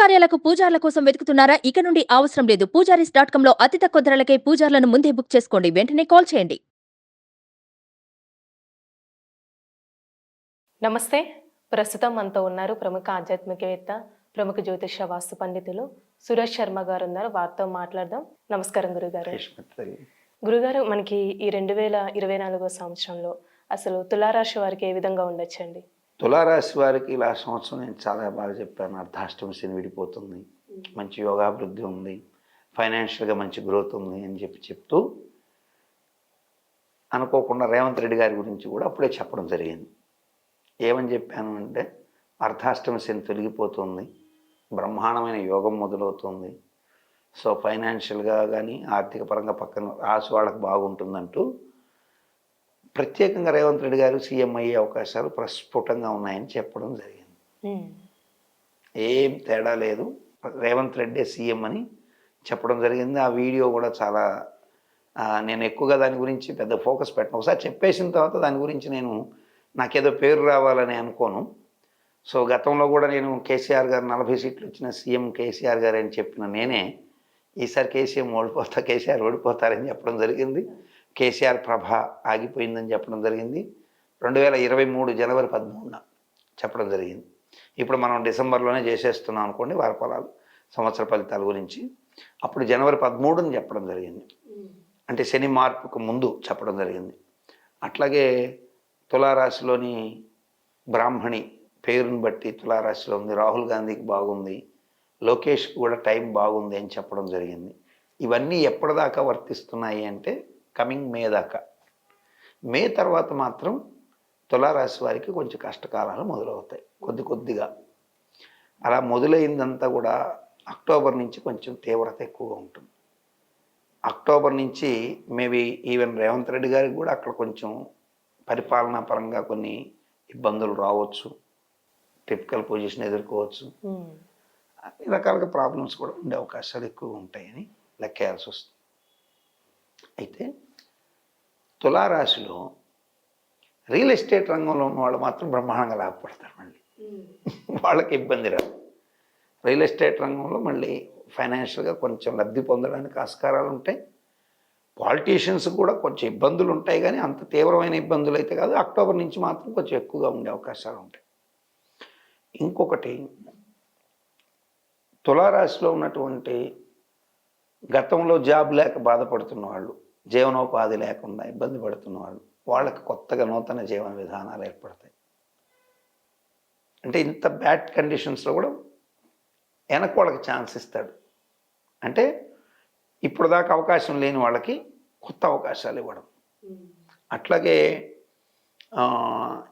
కార్యాలకు పూజార్ల కోసం వెతుకుతున్నారా? ఇక నుండి అవసరం లేదు. పూజారీస్ డాట్ కామ్లో అతి తక్కువ ధరలకే పూజార్లను ముందే బుక్ చేసుకోండి. వెంటనే కాల్ చేయండి. నమస్తే. ప్రస్తుతం మనతో ఉన్నారు ప్రముఖ ఆధ్యాత్మికవేత్త ప్రముఖ జ్యోతిష వాస్తు పండితులు సురేష్ శర్మ గారు ఉన్నారు వారితో మాట్లాడదాం. నమస్కారం గురుగారు. గురుగారు మనకి ఈ రెండు వేల ఇరవై నాలుగో సంవత్సరంలో అసలు తులారాశి వారికి ఏ విధంగా ఉండొచ్చండి? తులారాశి వారికి ఇలా సంవత్సరం నేను చాలా బాగా చెప్పాను. అర్ధాష్టమి శని విడిపోతుంది. మంచి యోగాభివృద్ధి ఉంది. ఫైనాన్షియల్గా మంచి గ్రోత్ ఉంది అని చెప్పి చెప్తూ అనుకోకుండా రేవంత్ రెడ్డి గారి గురించి కూడా అప్పుడే చెప్పడం జరిగింది. ఏమని చెప్పాను అంటే అర్ధాష్టమి శని తొలగిపోతుంది. బ్రహ్మాండమైన యోగం మొదలవుతుంది. సో ఫైనాన్షియల్గా కానీ ఆర్థిక పరంగా పక్కన రాసి వాళ్ళకి బాగుంటుందంటూ ప్రత్యేకంగా రేవంత్ రెడ్డి గారు సీఎం అయ్యే అవకాశాలు ప్రస్ఫుటంగా ఉన్నాయని చెప్పడం జరిగింది. ఏం తేడా లేదు. రేవంత్ రెడ్డి సీఎం అని చెప్పడం జరిగింది. ఆ వీడియో కూడా చాలా నేను ఎక్కువగా దాని గురించి పెద్ద ఫోకస్ పెట్టను. ఒకసారి చెప్పేసిన తర్వాత దాని గురించి నేను నాకేదో పేరు రావాలని అనుకోను. సో గతంలో కూడా నేను కేసీఆర్ గారు నలభై సీట్లు వచ్చిన సీఎం కేసీఆర్ గారు అని చెప్పిన నేనే ఈసారి కేసీఎం ఓడిపోతా కేసీఆర్ ఓడిపోతారని చెప్పడం జరిగింది. కేసీఆర్ ప్రభ ఆగిపోయిందని చెప్పడం జరిగింది. రెండు వేల ఇరవై మూడు జనవరి పదమూడున చెప్పడం జరిగింది. ఇప్పుడు మనం డిసెంబర్లోనే చేసేస్తున్నాం అనుకోండి వారి ఫలాలు సంవత్సర ఫలితాల గురించి. అప్పుడు జనవరి పదమూడుని చెప్పడం జరిగింది. అంటే శని మార్పుకు ముందు చెప్పడం జరిగింది. అట్లాగే తులారాశిలోని బ్రాహ్మణి పేరుని బట్టి తులారాశిలో ఉంది రాహుల్ గాంధీకి బాగుంది లోకేష్కి కూడా టైం బాగుంది అని చెప్పడం జరిగింది. ఇవన్నీ ఎప్పటిదాకా వర్తిస్తున్నాయి అంటే కమింగ్ మే దాకా. మే తర్వాత మాత్రం తులారాశి వారికి కొంచెం కష్టకాలాలు మొదలవుతాయి కొద్ది కొద్దిగా. అలా మొదలైందంతా కూడా అక్టోబర్ నుంచి కొంచెం తీవ్రత ఎక్కువగా ఉంటుంది. అక్టోబర్ నుంచి మేబీ ఈవెన్ రేవంత్ రెడ్డి గారికి కూడా అక్కడ కొంచెం పరిపాలనా పరంగా కొన్ని ఇబ్బందులు రావచ్చు టిపికల్ పొజిషన్ ఎదుర్కోవచ్చు. రకాలుగా ప్రాబ్లమ్స్ కూడా ఉండే అవకాశాలు ఎక్కువ ఉంటాయని లెక్కేయాల్సి వస్తుంది. అయితే తులారాశిలో రియల్ ఎస్టేట్ రంగంలో ఉన్న వాళ్ళు మాత్రం బ్రహ్మాండంగా లాభపడతారు మళ్ళీ. వాళ్ళకి ఇబ్బంది రాదు. రియల్ ఎస్టేట్ రంగంలో మళ్ళీ ఫైనాన్షియల్గా కొంచెం లబ్ధి పొందడానికి ఆస్కారాలు ఉంటాయి. పాలిటీషియన్స్ కూడా కొంచెం ఇబ్బందులు ఉంటాయి కానీ అంత తీవ్రమైన ఇబ్బందులు అయితే కాదు. అక్టోబర్ నుంచి మాత్రం కొంచెం ఎక్కువగా ఉండే అవకాశాలు ఉంటాయి. ఇంకొకటి తులారాశిలో ఉన్నటువంటి గతంలో జాబ్ లేక బాధపడుతున్న వాళ్ళు జీవనోపాధి లేకుండా ఇబ్బంది పడుతున్న వాళ్ళు వాళ్ళకి కొత్తగా నూతన జీవన విధానాలు ఏర్పడతాయి. అంటే ఇంత బ్యాడ్ కండిషన్స్లో కూడా వెనక వాళ్ళకి ఛాన్స్ ఇస్తాడు. అంటే ఇప్పుడు దాకా అవకాశం లేని వాళ్ళకి కొత్త అవకాశాలు ఇవ్వడం. అట్లాగే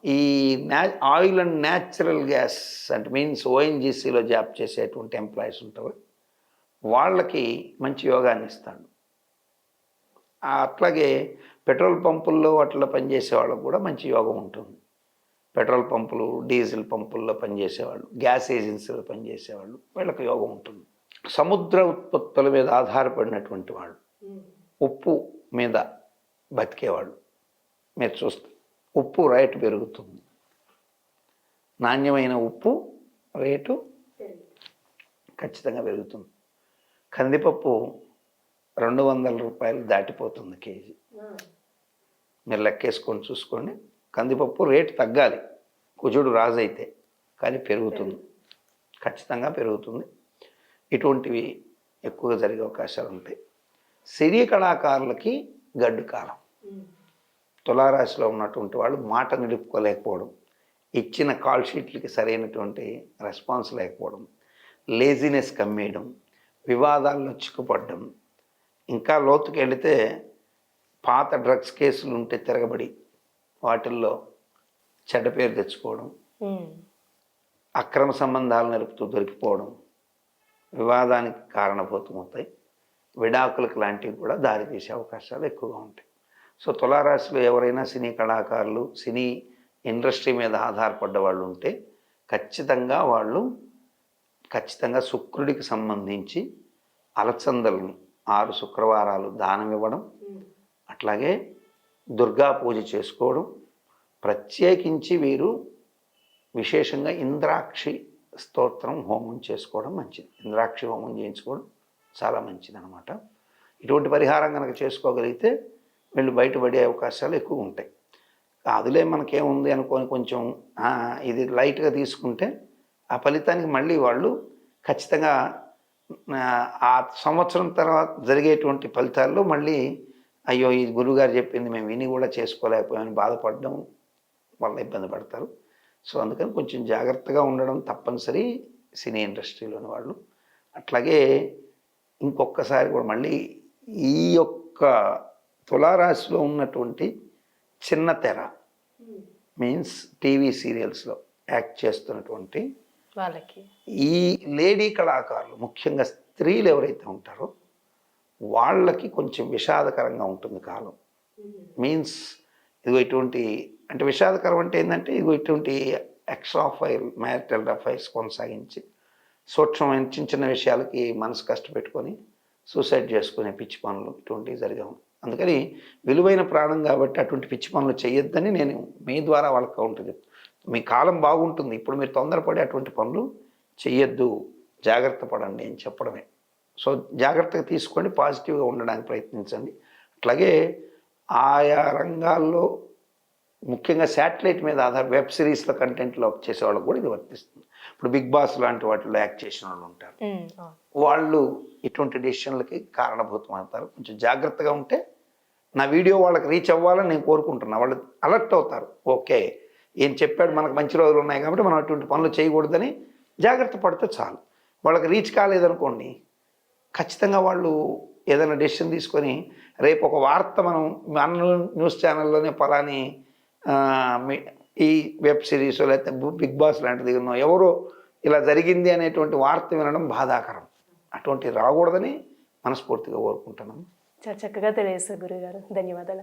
ఈ న్యా ఆయిల్ అండ్ న్యాచురల్ గ్యాస్ అంటే మీన్స్ ఓఎన్జీసీలో జాబ్ చేసేటువంటి ఎంప్లాయీస్ ఉంటారు. వాళ్ళకి మంచి యోగాన్ని ఇస్తాడు. అట్లాగే పెట్రోల్ పంపుల్లో అట్లా పనిచేసే వాళ్ళకు కూడా మంచి యోగం ఉంటుంది. పెట్రోల్ పంపులు డీజిల్ పంపుల్లో పనిచేసేవాళ్ళు గ్యాస్ ఏజెన్సీలో పనిచేసేవాళ్ళు వీళ్ళకి యోగం ఉంటుంది. సముద్ర ఉత్పత్తుల మీద ఆధారపడినటువంటి వాళ్ళు ఉప్పు మీద బతికేవాళ్ళు. మీరు చూస్తే ఉప్పు రేటు పెరుగుతుంది. నాణ్యమైన ఉప్పు రేటు ఖచ్చితంగా పెరుగుతుంది. కందిపప్పు రెండు వందల రూపాయలు దాటిపోతుంది కేజీ. మీరు లెక్కేసుకొని చూసుకోండి. కందిపప్పు రేటు తగ్గాలి. కుజుడు రాజు అయితే కానీ పెరుగుతుంది. ఖచ్చితంగా పెరుగుతుంది. ఇటువంటివి ఎక్కువగా జరిగే అవకాశాలు ఉంటాయి. సినీ కళాకారులకి గడ్డు కాలం తులారాశిలో ఉన్నటువంటి వాళ్ళు మాట నిలుపుకోలేకపోవడం ఇచ్చిన కాల్ షీట్లకి సరైనటువంటి రెస్పాన్స్ లేకపోవడం లేజినెస్ కమ్మేయడం వివాదాల్లో చిక్కుపడడం ఇంకా లోతుకి వెళితే పాత డ్రగ్స్ కేసులు ఉంటే తిరగబడి వాటిల్లో చెడ్డ పేరు తెచ్చుకోవడం. అక్రమ సంబంధాలు నరుపుతూ దొరికిపోవడం వివాదానికి కారణభూతమవుతాయి. విడాకులకు లాంటివి కూడా దారితీసే అవకాశాలు ఎక్కువగా ఉంటాయి. సో తులారాశిలో ఎవరైనా సినీ కళాకారులు సినీ ఇండస్ట్రీ మీద ఆధారపడ్డ వాళ్ళు ఉంటే ఖచ్చితంగా వాళ్ళు ఖచ్చితంగా శుక్రుడికి సంబంధించి అలచందలను ఆరు శుక్రవారాలు దానం ఇవ్వడం అట్లాగే దుర్గా పూజ చేసుకోవడం ప్రత్యేకించి వీరు విశేషంగా ఇంద్రాక్షి స్తోత్రం హోమం చేసుకోవడం మంచిది. ఇంద్రాక్షి హోమం చేయించుకోవడం చాలా మంచిది అనమాట ఇటువంటి పరిహారం కనుక చేసుకోగలిగితే వీళ్ళు బయటపడే అవకాశాలు ఎక్కువ ఉంటాయి. అదిలే మనకేముంది అనుకొని కొంచెం ఇది లైట్గా తీసుకుంటే ఆ ఫలితానికి మళ్ళీ వాళ్ళు ఖచ్చితంగా ఆ, సంవత్సరం తర్వాత జరిగేటువంటి ఫలితాల్లో మళ్ళీ అయ్యో ఈ గురువుగారు చెప్పింది మేము విని కూడా చేసుకోలేకపోయామని బాధపడడం వల్ల ఇబ్బంది పడతారు. సో అందుకని కొంచెం జాగ్రత్తగా ఉండడం తప్పనిసరి సినీ ఇండస్ట్రీలోని వాళ్ళు. అట్లాగే ఇంకొకసారి కూడా మళ్ళీ ఈ యొక్క తులారాశిలో ఉన్నటువంటి చిన్న తెర మీన్స్ టీవీ సీరియల్స్లో యాక్ట్ చేస్తున్నటువంటి వాళ్ళకి. ఈ లేడీ కళాకారులు ముఖ్యంగా స్త్రీలు ఎవరైతే ఉంటారో వాళ్ళకి కొంచెం విషాదకరంగా ఉంటుంది కాలం. మీన్స్ ఇదిగో ఇటువంటి అంటే విషాదకరం అంటే ఏంటంటే ఇదిగో ఇటువంటి ఎక్స్ట్రా ఫైర్ మ్యారిటల్ అఫైర్స్ కొనసాగించి సూక్ష్మమైన చిన్న చిన్న విషయాలకి మనసు కష్టపెట్టుకొని సూసైడ్ చేసుకునే పిచ్చి పనులు ఇటువంటివి జరిగాము అందుకని విలువైన ప్రాణం కాబట్టి అటువంటి పిచ్చి పనులు చేయొద్దని నేను మీ ద్వారా వాళ్ళకి కౌంటర్ చెప్తాను మీ కాలం బాగుంటుంది. ఇప్పుడు మీరు తొందరపడి అటువంటి పనులు చెయ్యొద్దు. జాగ్రత్త పడండి అని చెప్పడమే. సో జాగ్రత్తగా తీసుకోండి. పాజిటివ్గా ఉండడానికి ప్రయత్నించండి. అట్లాగే ఆయా రంగాల్లో ముఖ్యంగా శాటిలైట్ మీద ఆధార వెబ్ సిరీస్ల కంటెంట్లో చేసే వాళ్ళకి కూడా ఇది వర్తిస్తుంది. ఇప్పుడు బిగ్ బాస్ లాంటి వాటిలో యాక్ట్ చేసిన వాళ్ళు ఉంటారు. వాళ్ళు ఇటువంటి డెసిషన్లకి కారణభూతం అవుతారు. కొంచెం జాగ్రత్తగా ఉంటే నా వీడియో వాళ్ళకి రీచ్ అవ్వాలని నేను కోరుకుంటున్నా. వాళ్ళు అలర్ట్ అవుతారు. ఓకే ఏం చెప్పాడు మనకు మంచి రోజులు ఉన్నాయి కాబట్టి మనం అటువంటి పనులు చేయకూడదని జాగ్రత్త పడితే చాలు. వాళ్ళకి రీచ్ కాలేదనుకోండి ఖచ్చితంగా వాళ్ళు ఏదైనా డెసిషన్ తీసుకొని రేపు ఒక వార్త మనం మన న్యూస్ ఛానల్లోనే పలాని ఈ వెబ్ సిరీస్ లేకపోతే బిగ్ బాస్ లాంటిది ఉన్నో ఎవరో ఇలా జరిగింది అనేటువంటి వార్త వినడం బాధాకరం. అటువంటి రాకూడదని మనస్ఫూర్తిగా కోరుకుంటున్నాం చాలా చక్కగా తెలియజేస్తారు గురుగారు. ధన్యవాదాలు